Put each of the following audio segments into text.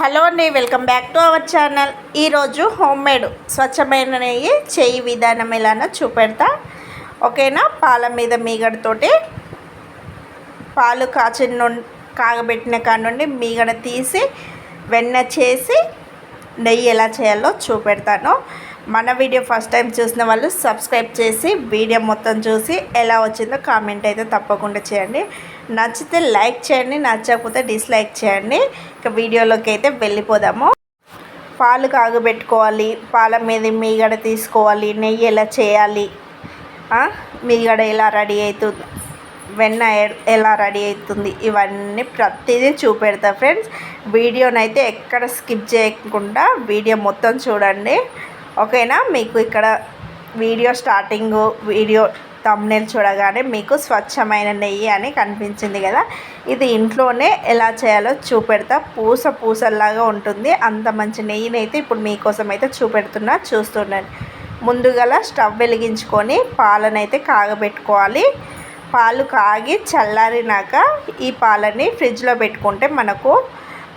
Hello అండి welcome back to our channel. ఈరోజు home made స్వచ్ఛమైన నెయ్యి చేయి విధానం ఎలానో చూపెడతా. ఓకేనా? పాల మీద మీగడతోటి పాలు కాచిన నుండి కాగబెట్టిన కాడ నుండి మీగడ తీసి వెన్న చేసి నెయ్యి ఎలా చేయాలో చూపెడతాను. మన వీడియో ఫస్ట్ టైం చూసిన వాళ్ళు సబ్స్క్రైబ్ చేసి వీడియో మొత్తం చూసి ఎలా వచ్చిందో కామెంట్ అయితే తప్పకుండా చేయండి. నచ్చితే లైక్ చేయండి నచ్చకపోతే డిస్లైక్ చేయండి. ఇక వీడియోలోకి అయితే వెళ్ళిపోదాము. పాలు కాగబెట్టుకోవాలి పాల మీద మీగడ తీసుకోవాలి నెయ్యి ఎలా చేయాలి? మీగడ ఎలా రెడీ అవుతుంది? వెన్న ఎలా రెడీ అవుతుంది? ఇవన్నీ ప్రతిదీ చూపెడతా ఫ్రెండ్స్. వీడియోనైతే ఎక్కడ స్కిప్ చేయకుండా వీడియో మొత్తం చూడండి. ఓకేనా? మీకు ఇక్కడ వీడియో స్టార్టింగ్ వీడియో తమ్నేల్ చూడగానే మీకు స్వచ్ఛమైన నెయ్యి అని కనిపించింది కదా? ఇది ఇంట్లోనే ఎలా చేయాలో చూపెడతా. పూస పూసల్లాగా ఉంటుంది. అంత మంచి నెయ్యిని అయితే ఇప్పుడు మీకోసం అయితే చూపెడుతున్నా చూస్తున్నాను ముందుగల స్టవ్ వెలిగించుకొని పాలనైతే కాగబెట్టుకోవాలి. పాలు కాగి చల్లారినాక ఈ పాలని ఫ్రిడ్జ్లో పెట్టుకుంటే మనకు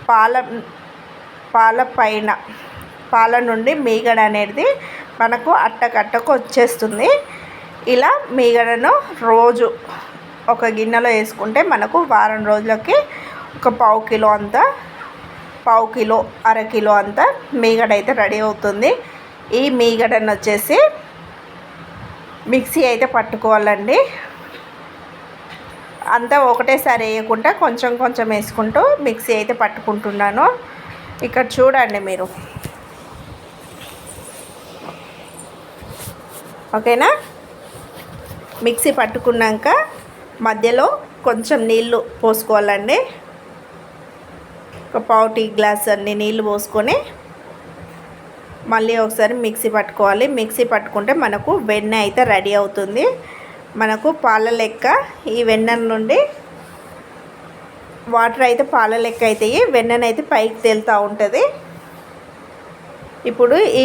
పాల పాల పైన పాల నుండి మీగడ అనేది మనకు అట్టకట్టకు వచ్చేస్తుంది. ఇలా మీగడను రోజు ఒక గిన్నెలో వేసుకుంటే మనకు వారం రోజులకి ఒక పావు కిలో అంతా పావు కిలో అర కిలో మీగడ అయితే రెడీ అవుతుంది. ఈ మీగడను వచ్చేసి మిక్సీ అయితే పట్టుకోవాలండి. అంతా ఒకటేసారి వేయకుండా కొంచెం కొంచెం వేసుకుంటూ మిక్సీ అయితే పట్టుకుంటున్నాను. ఇక్కడ చూడండి మీరు. ఓకేనా? మిక్సీ పట్టుకున్నాక మధ్యలో కొంచెం నీళ్ళు పోసుకోవాలండి. ఒక పావు టీ గ్లాస్ అన్ని నీళ్ళు పోసుకొని మళ్ళీ ఒకసారి మిక్సీ పట్టుకోవాలి. మిక్సీ పట్టుకుంటే మనకు వెన్న అయితే రెడీ అవుతుంది. మనకు పాల లెక్క ఈ వెన్న నుండి వాటర్ అయితే పాల లెక్క అవుతాయి వెన్ననైతే పైకి తేలుతూ ఉంటుంది. ఇప్పుడు ఈ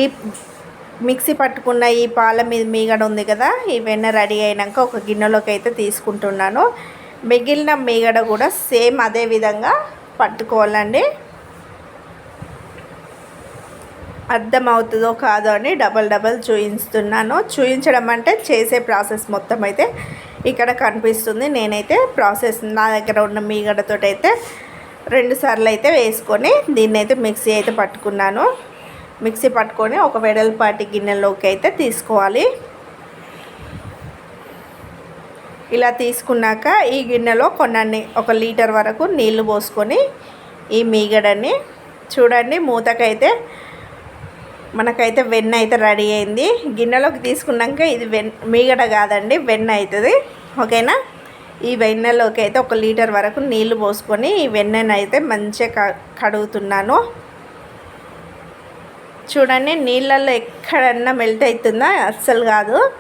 మిక్సీ పట్టుకున్న ఈ పాల మీద మీగడ ఉంది కదా ఈ వెన్న రెడీ అయినాక ఒక గిన్నెలోకి అయితే తీసుకుంటున్నాను. మిగిలిన మీగడ కూడా సేమ్ అదే విధంగా పట్టుకోవాలండి. అర్థమవుతుందో కాదో అని డబల్ డబల్ చూపిస్తున్నాను చూపించడం అంటే చేసే ప్రాసెస్ మొత్తం అయితే ఇక్కడ కనిపిస్తుంది. నేనైతే ప్రాసెస్ నా దగ్గర ఉన్న మీగడతో అయితే రెండు సార్లు అయితే వేసుకొని దీన్ని అయితే మిక్సీ అయితే పట్టుకున్నాను. మిక్సీ పట్టుకొని ఒక వెడల్పాటి గిన్నెలోకి అయితే తీసుకోవాలి. ఇలా తీసుకున్నాక ఈ గిన్నెలో కొన్నీ ఒక లీటర్ వరకు నీళ్ళు పోసుకొని ఈ మీగడని చూడండి మూతకైతే మనకైతే వెన్న అయితే రెడీ అయింది. గిన్నెలోకి తీసుకున్నాక ఇది వెన్ మీగడ కాదండి వెన్న అవుతుంది. ఓకేనా? ఈ వెన్నెలోకి అయితే ఒక లీటర్ వరకు నీళ్ళు పోసుకొని ఈ వెన్నెనైతే మంచిగా క కడుగుతున్నాను. చూడండి నీళ్ళల్లో ఎక్కడన్నా మెల్ట్ అవుతుందా అస్సలు కాదు.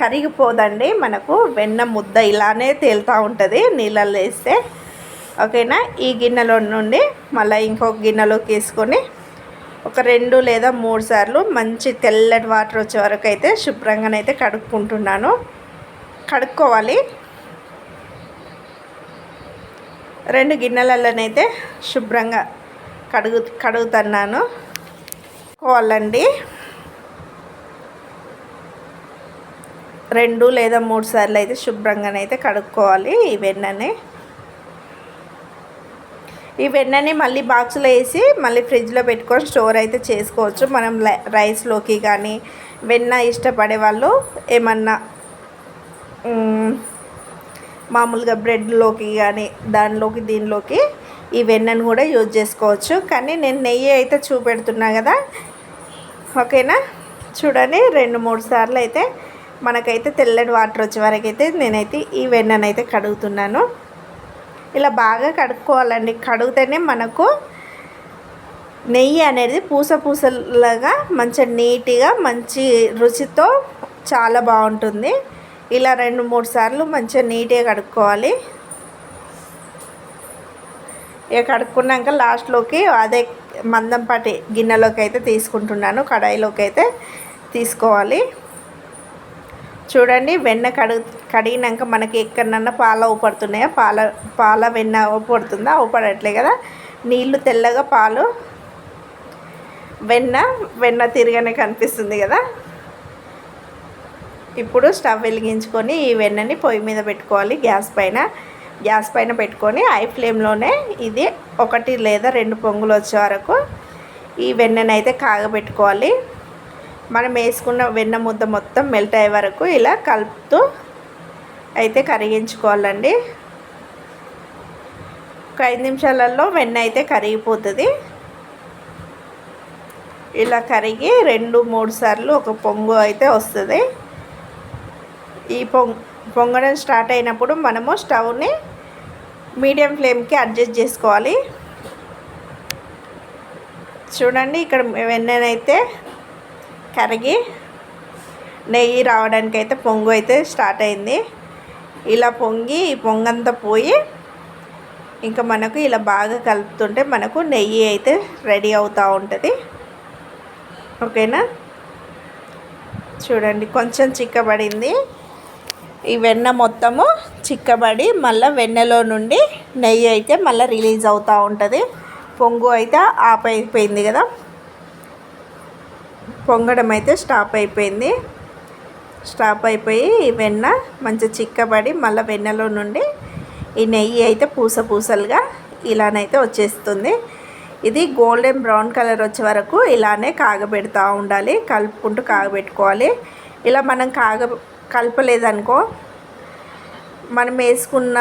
కరిగిపోదండి మనకు. వెన్న ముద్ద ఇలానే తేలుతూ ఉంటుంది నీళ్ళల్లో వేస్తే. ఓకేనా? ఈ గిన్నెలో నుండి మళ్ళీ ఇంకొక గిన్నెలోకి వేసుకొని ఒక రెండు లేదా మూడు సార్లు మంచి తెల్లటి వాటర్ వచ్చే వరకు అయితే శుభ్రంగానైతే కడుక్కుంటున్నాను. కడుక్కోవాలి. రెండు గిన్నెలలోనైతే శుభ్రంగా కడుగు కడుగుతున్నాను. కడుక్కోవాలండి రెండు లేదా మూడు సార్లు అయితే శుభ్రంగానైతే కడుక్కోవాలి ఈ వెన్నని. ఈ వెన్నని మళ్ళీ బాక్స్లో వేసి మళ్ళీ ఫ్రిడ్జ్లో పెట్టుకొని స్టోర్ అయితే చేసుకోవచ్చు. మనం రైస్లోకి కానీ వెన్న ఇష్టపడే వాళ్ళు ఏమన్నా మామూలుగా బ్రెడ్లోకి కానీ దానిలోకి దీనిలోకి ఈ వెన్నను కూడా యూజ్ చేసుకోవచ్చు. కానీ నేను నెయ్యి అయితే చూపెడుతున్నా కదా. ఓకేనా? చూడండి రెండు మూడు సార్లు అయితే మనకైతే తెల్లటి వాటర్ వచ్చే వరకు అయితే నేనైతే ఈ వెన్ననైతే కడుగుతున్నాను. ఇలా బాగా కడుక్కోవాలండి. కడిగితేనే మనకు నెయ్యి అనేది పూస పూసలాగా మంచిగా నీట్గా మంచి రుచితో చాలా బాగుంటుంది. ఇలా రెండు మూడు సార్లు మంచిగా నీట్గా కడుక్కోవాలి. ఇక కడుక్కున్నాక లాస్ట్లోకి అదే మందంపాటి గిన్నెలోకి అయితే తీసుకుంటున్నాను కడాయిలోకి అయితే తీసుకోవాలి. చూడండి వెన్న కడుగు కడిగినాక మనకి ఎక్కడన్నా పాల ఊపడుతున్నాయా పాల పాల వెన్న ఊపడుతుందా ఊపడట్లే కదా? నీళ్ళు తెల్లగా పాలు వెన్న వెన్న తిరగనే కనిపిస్తుంది కదా? ఇప్పుడు స్టవ్ వెలిగించుకొని ఈ వెన్నని పొయ్యి మీద పెట్టుకోవాలి గ్యాస్ పైన. గ్యాస్ పైన పెట్టుకొని హై ఫ్లేమ్లోనే ఇది ఒకటి లేదా రెండు పొంగులు వచ్చే వరకు ఈ వెన్నని అయితే కాగబెట్టుకోవాలి. మనం వేసుకున్న వెన్న ముద్ద మొత్తం మెల్ట్ అయ్యే వరకు ఇలా కలుపుతూ అయితే కరిగించుకోవాలండి. ఒక ఐదు నిమిషాలలో వెన్న అయితే కరిగిపోతుంది. ఇలా కరిగి రెండు మూడు సార్లు ఒక పొంగు అయితే వస్తుంది. ఈ పొంగ్ పొంగడం స్టార్ట్ అయినప్పుడు మనము స్టవ్ని మీడియం ఫ్లేమ్కి అడ్జస్ట్ చేసుకోవాలి. చూడండి ఇక్కడ వెన్నెనైతే కరిగి నెయ్యి రావడానికి అయితే పొంగు అయితే స్టార్ట్ అయింది. ఇలా పొంగి ఈ పొంగంతా పోయి ఇంకా మనకు ఇలా బాగా కలుపుతుంటే మనకు నెయ్యి అయితే రెడీ అవుతూ ఉంటుంది. ఓకేనా? చూడండి కొంచెం చిక్కబడింది. ఈ వెన్న మొత్తము చిక్కబడి మళ్ళీ వెన్నెలో నుండి నెయ్యి అయితే మళ్ళీ రిలీజ్ అవుతూ ఉంటుంది. పొంగు అయితే ఆఫ్ అయిపోయింది కదా. పొంగడం అయితే స్టాప్ అయిపోయింది. స్టాప్ అయిపోయి ఈ వెన్న మంచి చిక్కబడి మళ్ళీ వెన్నెలో నుండి ఈ నెయ్యి అయితే పూస పూసలుగా ఇలానైతే వచ్చేస్తుంది. ఇది గోల్డెన్ బ్రౌన్ కలర్ వచ్చే వరకు ఇలానే కాగబెడతా ఉండాలి. కలుపుకుంటూ కాగబెట్టుకోవాలి. ఇలా మనం కాగ కలపలేదనుకో మనం వేసుకున్న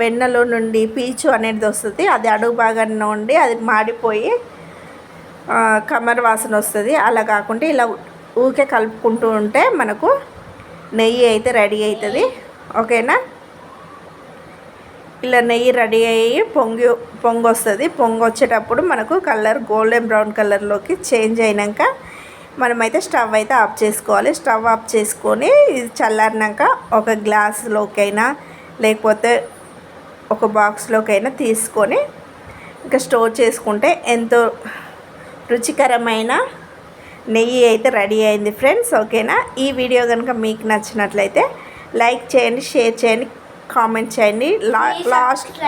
వెన్నలో నుండి పీచు అనేది వస్తుంది అది అడుగు భాగాన్ని ఉండి అది మాడిపోయి కమర్ వాసన వస్తుంది. అలా కాకుండా ఇలా ఊకే కలుపుకుంటూ ఉంటే మనకు నెయ్యి అయితే రెడీ అవుతుంది. ఓకేనా? ఇలా నెయ్యి రెడీ అయ్యి పొంగి పొంగి వస్తుంది పొంగి వచ్చేటప్పుడు మనకు కలర్ గోల్డెన్ బ్రౌన్ కలర్లోకి చేంజ్ అయినాక మనమైతే స్టవ్ అయితే ఆఫ్ చేసుకోవాలి. స్టవ్ ఆఫ్ చేసుకొని ఇది చల్లారినాక ఒక గ్లాస్లోకైనా లేకపోతే ఒక బాక్స్లోకైనా తీసుకొని ఇంకా స్టోర్ చేసుకుంటే ఎంతో రుచికరమైన నెయ్యి అయితే రెడీ అయింది ఫ్రెండ్స్. ఓకేనా? ఈ వీడియో కనుక మీకు నచ్చినట్లయితే లైక్ చేయండి షేర్ చేయండి కామెంట్ చేయండి. లా లాస్ట్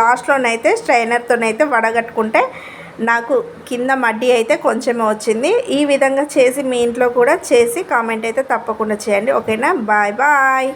లాస్ట్లోనైతే స్ట్రైనర్తోనైతే వడగట్టుకుంటే నాకు కింద మడ్డీ అయితే కొంచెమే వచ్చింది. ఈ విధంగా చేసి మీ ఇంట్లో కూడా చేసి కామెంట్ అయితే తప్పకుండా చేయండి. ఓకేనా? Bye bye.